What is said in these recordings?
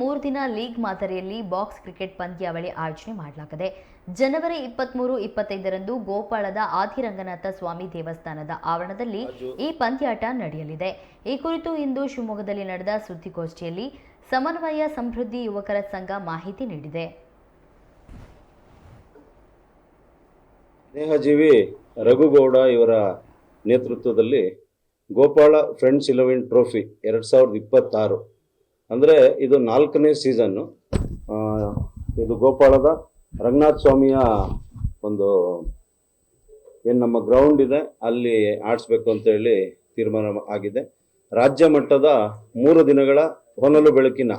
ಮೂರು ದಿನ ಲೀಗ್ ಮಾದರಿಯಲ್ಲಿ ಬಾಕ್ಸ್ ಕ್ರಿಕೆಟ್ ಪಂದ್ಯಾವಳಿ ಆಯೋಜನೆ ಮಾಡಲಾಗಿದೆ. ಜನವರಿ ಇಪ್ಪತ್ಮೂರು ಇಪ್ಪತ್ತೈದರಂದು ಗೋಪಾಳದ ಆದಿರಂಗನಾಥ ಸ್ವಾಮಿ ದೇವಸ್ಥಾನದ ಆವರಣದಲ್ಲಿ ಈ ಪಂದ್ಯಾಟ ನಡೆಯಲಿದೆ. ಈ ಕುರಿತು ಇಂದು ಶಿವಮೊಗ್ಗದಲ್ಲಿ ನಡೆದ ಸುದ್ದಿಗೋಷ್ಠಿಯಲ್ಲಿ ಸಮನ್ವಯ ಸಮೃದ್ಧಿ ಯುವಕರ ಸಂಘ ಮಾಹಿತಿ ನೀಡಿದೆ. ಸ್ನೇಹಜೀವಿ ರಘುಗೌಡ ಇವರ ನೇತೃತ್ವದಲ್ಲಿ ಗೋಪಾಳ ಫ್ರೆಂಡ್ಸ್ ಇಲೆವೆನ್ ಟ್ರೋಫಿ ಎರಡು ಸಾವಿರದ ಇಪ್ಪತ್ತಾರು. ಅಂದರೆ ಇದು ನಾಲ್ಕನೇ ಸೀಸನ್ನು ಇದು ಗೋಪಾಳದ ರಂಗನಾಥ ಸ್ವಾಮಿಯ ಒಂದು ಏನು ನಮ್ಮ ಗ್ರೌಂಡ್ ಇದೆ, ಅಲ್ಲಿ ಆಡಿಸ್ಬೇಕು ಅಂತ ಹೇಳಿ ತೀರ್ಮಾನ ಆಗಿದೆ. ರಾಜ್ಯ ಮಟ್ಟದ ಮೂರು ದಿನಗಳ ಹೊನಲು ಬೆಳಕಿನ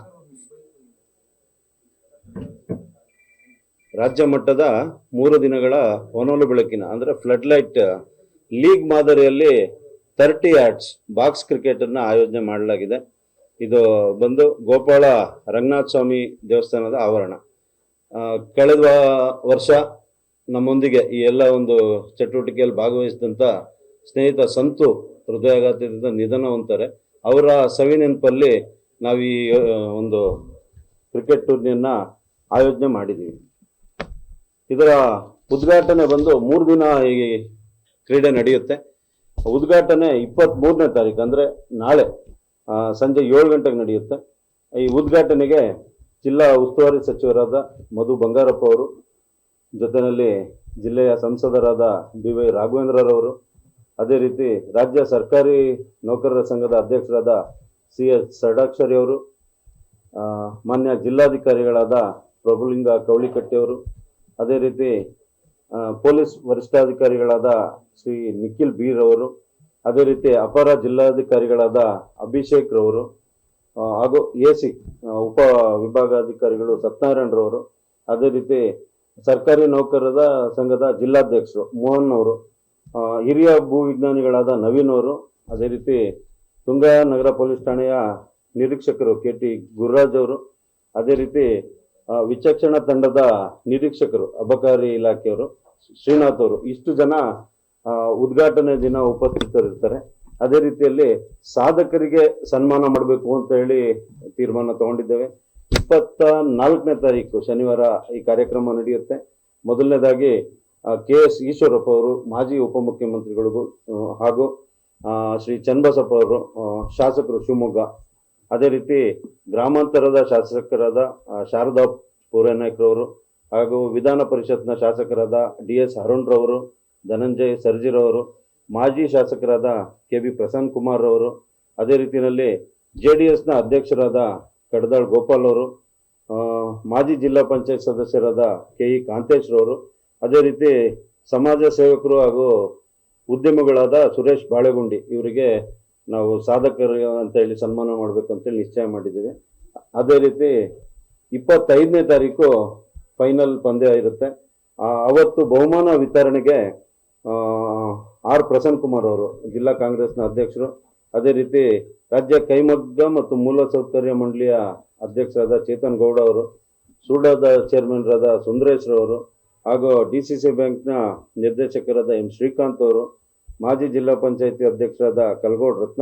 ರಾಜ್ಯ ಮಟ್ಟದ ಮೂರು ದಿನಗಳ ಹೊನಲು ಬೆಳಕಿನ, ಅಂದರೆ ಫ್ಲಡ್ ಲೈಟ್ ಲೀಗ್ ಮಾದರಿಯಲ್ಲಿ ತರ್ಟಿ ಆಟ್ಸ್ ಬಾಕ್ಸ್ ಕ್ರಿಕೆಟ್ ಅನ್ನ ಆಯೋಜನೆ ಮಾಡಲಾಗಿದೆ. ಇದು ಬಂದು ಗೋಪಾಳ ರಂಗನಾಥ ಸ್ವಾಮಿ ದೇವಸ್ಥಾನದ ಆವರಣ. ಕಳೆದ ವರ್ಷ ನಮ್ಮೊಂದಿಗೆ ಈ ಎಲ್ಲ ಒಂದು ಚಟುವಟಿಕೆಯಲ್ಲಿ ಭಾಗವಹಿಸಿದಂಥ ಸ್ನೇಹಿತ ಸಂತು ಹೃದಯಾಘಾತದಿಂದ ನಿಧನ ಹೊಂತಾರೆ ಅವರ ಸವಿ ನೆನಪಲ್ಲಿ ನಾವು ಈ ಒಂದು ಕ್ರಿಕೆಟ್ ಟೂರ್ನಿಯನ್ನ ಆಯೋಜನೆ ಮಾಡಿದ್ದೀವಿ ಇದರ ಉದ್ಘಾಟನೆ ಬಂದು ಮೂರು ದಿನ ಈ ಕ್ರೀಡೆ ನಡೆಯುತ್ತೆ. ಉದ್ಘಾಟನೆ ಇಪ್ಪತ್ತ್ ಮೂರನೇ ತಾರೀಕು, ಅಂದರೆ ನಾಳೆ. ಸಂಜೆ ಏಳು ಗಂಟೆಗೆ ನಡೆಯುತ್ತೆ. ಈ ಉದ್ಘಾಟನೆಗೆ ಜಿಲ್ಲಾ ಉಸ್ತುವಾರಿ ಸಚಿವರಾದ ಮಧು ಬಂಗಾರಪ್ಪ ಅವರು, ಜೊತೆಯಲ್ಲಿ ಜಿಲ್ಲೆಯ ಸಂಸದರಾದ ಬಿ ವೈ ರಾಘವೇಂದ್ರರವರು, ಅದೇ ರೀತಿ ರಾಜ್ಯ ಸರ್ಕಾರಿ ನೌಕರರ ಸಂಘದ ಅಧ್ಯಕ್ಷರಾದ ಸಿ ಎಸ್ ಷಡಾಕ್ಷರಿ ಅವರು ಮಾನ್ಯ ಜಿಲ್ಲಾಧಿಕಾರಿಗಳಾದ ಪ್ರಭುಲಿಂಗ ಕವಳಿಕಟ್ಟಿಯವರು ಅದೇ ರೀತಿ ಪೊಲೀಸ್ ವರಿಷ್ಠಾಧಿಕಾರಿಗಳಾದ ಶ್ರೀ ನಿಖಿಲ್ ಬೀರ್ ಅವರು ಅದೇ ರೀತಿ ಅಪರ ಜಿಲ್ಲಾಧಿಕಾರಿಗಳಾದ ಅಭಿಷೇಕ್ ರವರು ಹಾಗೂ ಎ ಸಿ ಉಪ ವಿಭಾಗಾಧಿಕಾರಿಗಳು ಸತ್ಯನಾರಾಯಣರವರು ಅದೇ ರೀತಿ ಸರ್ಕಾರಿ ನೌಕರರ ಸಂಘದ ಜಿಲ್ಲಾಧ್ಯಕ್ಷರು ಮೋಹನ್ ಅವರು ಹಿರಿಯ ಭೂ ವಿಜ್ಞಾನಿಗಳಾದ ನವೀನ್ ಅವರು, ಅದೇ ರೀತಿ ತುಂಗಾ ನಗರ ಪೊಲೀಸ್ ಠಾಣೆಯ ನಿರೀಕ್ಷಕರು ಕೆ ಟಿ ಗುರುರಾಜ್ ಅವರು, ಅದೇ ರೀತಿ ವಿಚಕ್ಷಣ ತಂಡದ ನಿರೀಕ್ಷಕರು ಅಬಕಾರಿ ಇಲಾಖೆಯವರು ಶ್ರೀನಾಥ್ ಅವರು, ಇಷ್ಟು ಜನ ಉದ್ಘಾಟನೆ ದಿನ ಉಪಸ್ಥಿತರಿರ್ತಾರೆ. ಅದೇ ರೀತಿಯಲ್ಲಿ ಸಾಧಕರಿಗೆ ಸನ್ಮಾನ ಮಾಡಬೇಕು ಅಂತ ಹೇಳಿ ತೀರ್ಮಾನ ತಗೊಂಡಿದ್ದೇವೆ. ಇಪ್ಪತ್ತ ನಾಲ್ಕನೇ ತಾರೀಕು ಶನಿವಾರ ಈ ಕಾರ್ಯಕ್ರಮ ನಡೆಯುತ್ತೆ. ಮೊದಲನೇದಾಗಿ ಕೆ ಎಸ್ ಈಶ್ವರಪ್ಪ ಅವರು, ಮಾಜಿ ಉಪಮುಖ್ಯಮಂತ್ರಿಗಳಿಗೂ ಹಾಗೂ ಶ್ರೀ ಚನ್ನಬಸಪ್ಪ ಅವರು ಶಾಸಕರು ಶಿವಮೊಗ್ಗ. ಅದೇ ರೀತಿ ಗ್ರಾಮಾಂತರದ ಶಾಸಕರಾದ ಶಾರದಾ ಪೂರನಾಯ್ಕರವರು ಹಾಗೂ ವಿಧಾನ ಪರಿಷತ್ನ ಶಾಸಕರಾದ ಡಿ ಎಸ್ ಅರುಣ್ರವರು ಧನಂಜಯ್ ಸರ್ಜಿರವರು, ಮಾಜಿ ಶಾಸಕರಾದ ಕೆ ಬಿ ಪ್ರಸನ್ನ ಕುಮಾರ್ ಅವರು ಅದೇ ರೀತಿಯಲ್ಲಿ ಜೆ ಡಿ ಎಸ್ನ ಅಧ್ಯಕ್ಷರಾದ ಕಡದಾಳ್ ಗೋಪಾಲ್ ಅವರು ಮಾಜಿ ಜಿಲ್ಲಾ ಪಂಚಾಯತ್ ಸದಸ್ಯರಾದ ಕೆ ಇ ಕಾಂತೇಶ್ರವರು ಅದೇ ರೀತಿ ಸಮಾಜ ಸೇವಕರು ಹಾಗೂ ಉದ್ಯಮಿಗಳಾದ ಸುರೇಶ್ ಬಾಳೆಗುಂಡಿ ಇವರಿಗೆ ನಾವು ಸಾಧಕರು ಅಂತ ಹೇಳಿ ಸನ್ಮಾನ ಮಾಡಬೇಕು ಅಂತೇಳಿ ನಿಶ್ಚಯ ಮಾಡಿದ್ದೀವಿ. ಅದೇ ರೀತಿ ಇಪ್ಪತ್ತೈದನೇ ತಾರೀಕು ಫೈನಲ್ ಪಂದ್ಯ ಇರುತ್ತೆ. ಅವತ್ತು ಬಹುಮಾನ ವಿತರಣೆಗೆ ಆರ್ ಪ್ರಸನ್ನ ಕುಮಾರ್ ಅವರು, ಜಿಲ್ಲಾ ಕಾಂಗ್ರೆಸ್ನ ಅಧ್ಯಕ್ಷರು. ಅದೇ ರೀತಿ ರಾಜ್ಯ ಕೈಮಗ್ಗ ಮತ್ತು ಮೂಲಸೌಕರ್ಯ ಮಂಡಳಿಯ ಅಧ್ಯಕ್ಷರಾದ ಚೇತನ್ ಗೌಡ ಅವರು, ಸೂಡಾದ ಚೇರ್ಮನ್ರಾದ ಸುಂದರೇಶ್ ಅವರು ಹಾಗೂ ಡಿ ಸಿ ಸಿ ಬ್ಯಾಂಕ್ನ ನಿರ್ದೇಶಕರಾದ ಎಂ ಶ್ರೀಕಾಂತ್ ಅವರು, ಮಾಜಿ ಜಿಲ್ಲಾ ಪಂಚಾಯತಿ ಅಧ್ಯಕ್ಷರಾದ ಕಲ್ಗೋಡ್ ರತ್ನ